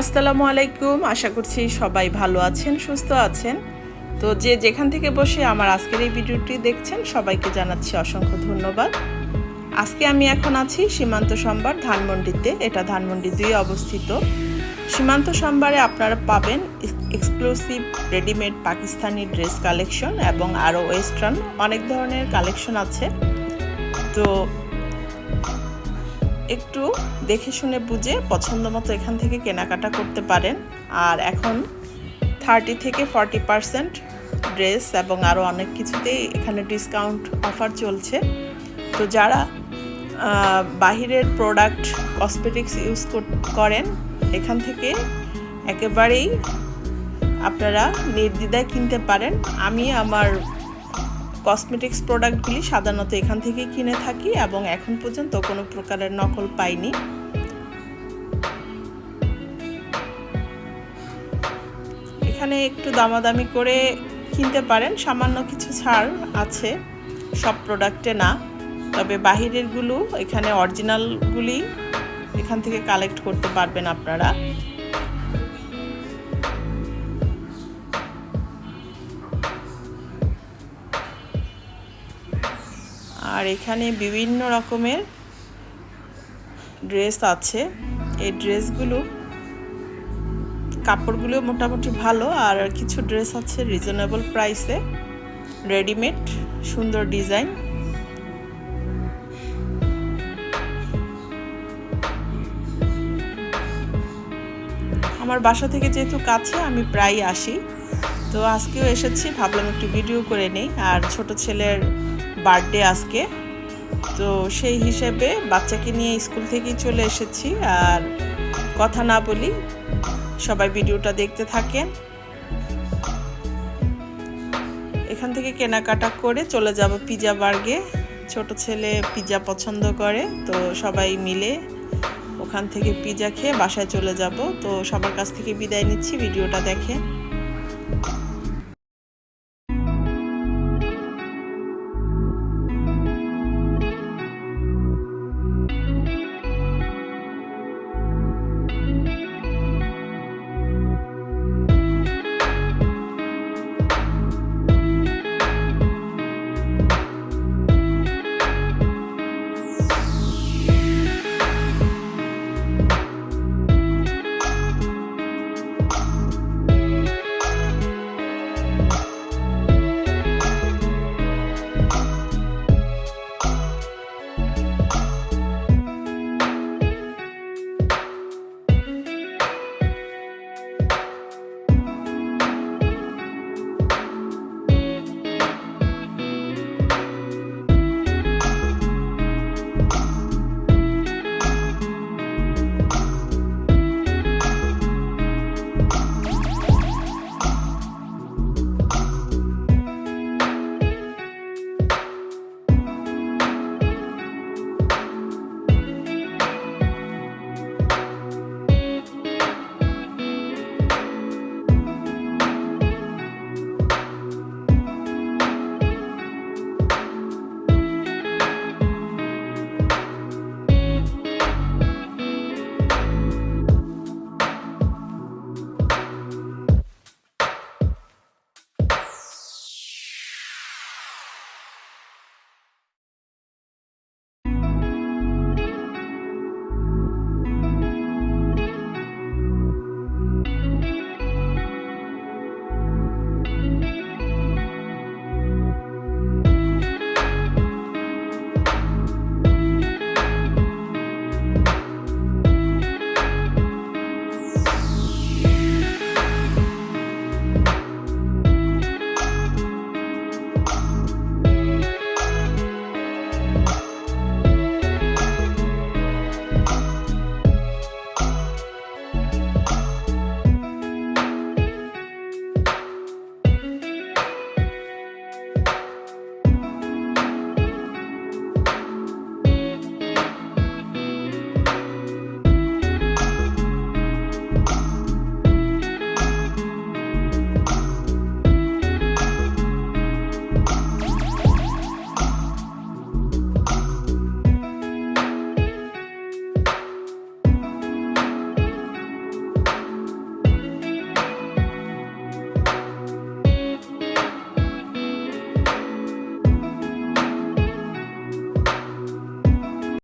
আসসালামু আলাইকুম। আশা করছি সবাই ভালো আছেন, সুস্থ আছেন। তো যে যেখান থেকে বসে আমার আজকের এই ভিডিওটি দেখছেন, সবাইকে জানাচ্ছি অসংখ্য ধন্যবাদ। আজকে আমি এখন আছি সীমান্ত সম্বার ধানমন্ডিতে। এটা ধানমন্ডি দুই অবস্থিত। সীমান্ত সম্বারে আপনারা পাবেন exclusive readymade Pakistani dress collection এবং আরও ওয়েস্টার্ন অনেক ধরনের কালেকশন আছে। তো একটু দেখে শুনে বুঝে পছন্দ মতো এখান থেকে কেনাকাটা করতে পারেন। আর এখন থার্টি থেকে ফর্টি পারসেন্ট ড্রেস এবং আরও অনেক কিছুতেই এখানে ডিসকাউন্ট অফার চলছে। তো যারা বাহিরের প্রোডাক্ট কসমেটিক্স ইউজ করেন, এখান থেকে একেবারেই আপনারা নির্দ্বিধায় কিনতে পারেন। আমি আমার কসমেটিক্স প্রোডাক্টগুলি সাধারণত এখান থেকেই কিনে থাকি এবং এখন পর্যন্ত কোনো প্রকারের নকল পাইনি। এখানে একটু দামাদামি করে কিনতে পারেন। সামান্য কিছু ছাড় আছে, সব প্রোডাক্টে না। তবে বাহিরেরগুলো, এখানে অরিজিনালগুলি এখান থেকে কালেক্ট করতে পারবেন আপনারা। আর এখানে বিভিন্ন রকমের ড্রেস আছে। এই ড্রেসগুলো কাপড়গুলো মোটামুটি ভালো, আর কিছু ড্রেস আছে রিজনেবল প্রাইসে রেডিমেড সুন্দর ডিজাইন আমার বাসা থেকে যেহেতু কাছে, আমি প্রায় আসি। তো আজকেও এসেছি, ভাবলাম একটু ভিডিও করে নেই। আর ছোট ছেলের বার্থডে আজকে। তো সেই হিসেবে বাচ্চাকে নিয়ে স্কুল থেকেই চলে এসেছি। আর কথা না বলি, সবাই ভিডিওটা দেখতে থাকেন। এখান থেকে কেনাকাটা করে চলে যাব পিজা বার্গে। ছোট ছেলে পিজা পছন্দ করে, তো সবাই মিলে ওখান থেকে পিজা খেয়ে বাসায় চলে যাব। তো সবার কাছ থেকে বিদায় নিচ্ছি, ভিডিওটা দেখে